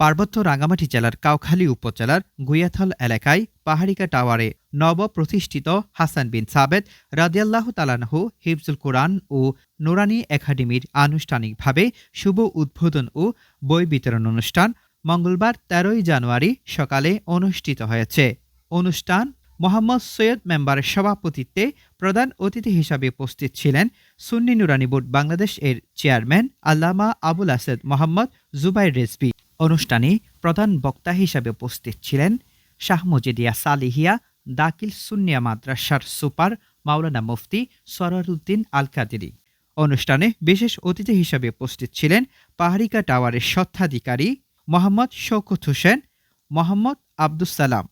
পার্বত্য রাঙ্গামাটি জেলার কাউখালী উপজেলার গুয়াথল এলাকায় পাহাড়িকা টাওয়ারে নব প্রতিষ্ঠিত হাসান বিন সাবেদ রাদিয়াল্লাহ তালানহু হিফজুল কোরআন ও নুরানি একাডেমির আনুষ্ঠানিকভাবে শুভ উদ্বোধন ও বই বিতরণ অনুষ্ঠান মঙ্গলবার তেরোই জানুয়ারি সকালে অনুষ্ঠিত হয়েছে। অনুষ্ঠান মোহাম্মদ সৈয়দ মেম্বারের সভাপতিত্বে প্রধান অতিথি হিসাবে উপস্থিত ছিলেন সুন্নি নুরানি বোর্ড বাংলাদেশ এর চেয়ারম্যান আল্লামা আবুল আসাদ মোহাম্মদ জুবাইর রেজবি অনুষ্ঠানে প্রধান বক্তা হিসাবে উপস্থিত ছিলেন শাহ মজিদিয়া সালিহিয়া দাকিল সুন্নিয়া মাদ্রাসার সুপার মাওলানা মুফতি সরারুদ্দিন আল কাদেরি অনুষ্ঠানে বিশেষ অতিথি হিসাবে উপস্থিত ছিলেন পাহাড়িকা টাওয়ারের স্বত্বাধিকারী মোহাম্মদ শৌকত হোসেন, মোহাম্মদ আব্দুস সালাম।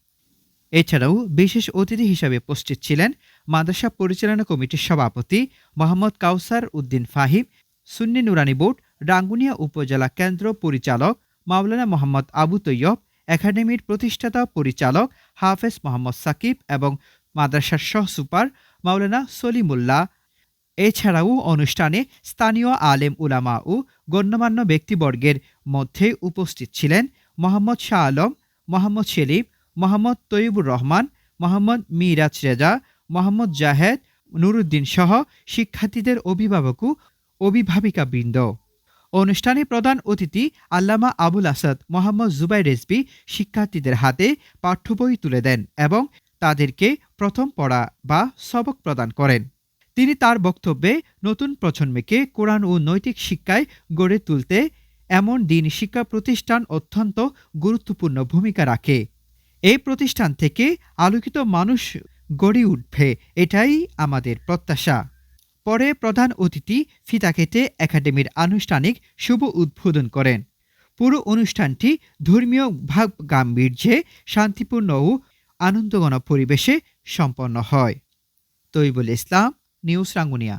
এছাড়াও বিশেষ অতিথি হিসাবে উপস্থিত ছিলেন মাদ্রাসা পরিচালনা কমিটির সভাপতি মোহাম্মদ কাউসার উদ্দিন ফাহিম, সুন্নি নুরানি বোর্ড, রাঙ্গুনিয়া উপজেলা কেন্দ্র পরিচালক মাওলানা মোহাম্মদ আবু তৈয়ব, একাডেমির প্রতিষ্ঠাতা, পরিচালক হাফেজ মোহাম্মদ সাকিব এবং মাদ্রাসার সহ সুপার মাওলানা সলিমুল্লাহ। এছাড়াও অনুষ্ঠানে স্থানীয় আলেম উলামা ও গণ্যমান্য ব্যক্তিবর্গের মধ্যে উপস্থিত ছিলেন মোহাম্মদ শাহ আলম, মোহাম্মদ সেলিম, মোহাম্মদ তৈবুর রহমান, মোহাম্মদ মিরাজ রেজা, মোহাম্মদ জাহেদ নুরুদ্দিন সহ শিক্ষার্থীদের অভিভাবক ও অভিভাবিকা বৃন্দ অনুষ্ঠানে প্রধান অতিথি আল্লামা আবুল আসাদ মোহাম্মদ জুবাই রেজবি শিক্ষার্থীদের হাতে পাঠ্যবই তুলে দেন এবং তাদেরকে প্রথম পড়া বা সবক প্রদান করেন। তিনি তার বক্তব্যে নতুন প্রজন্মকে কোরআন ও নৈতিক শিক্ষায় গড়ে তুলতে এমন দিন শিক্ষা প্রতিষ্ঠান অত্যন্ত গুরুত্বপূর্ণ ভূমিকা রাখে। এই প্রতিষ্ঠান থেকে আলোকিত মানুষ গড়ে উঠবে, এটাই আমাদের প্রত্যাশা। পরে প্রধান অতিথি ফিতা কেটে একাডেমির আনুষ্ঠানিক শুভ উদ্বোধন করেন পুরো অনুষ্ঠানটি ধর্মীয় ভাব গাম্ভীর্যে শান্তিপূর্ণ ও আনন্দঘন পরিবেশে সম্পন্ন হয় তৈবুল ইসলাম, নিউজ রাঙ্গুনিয়া.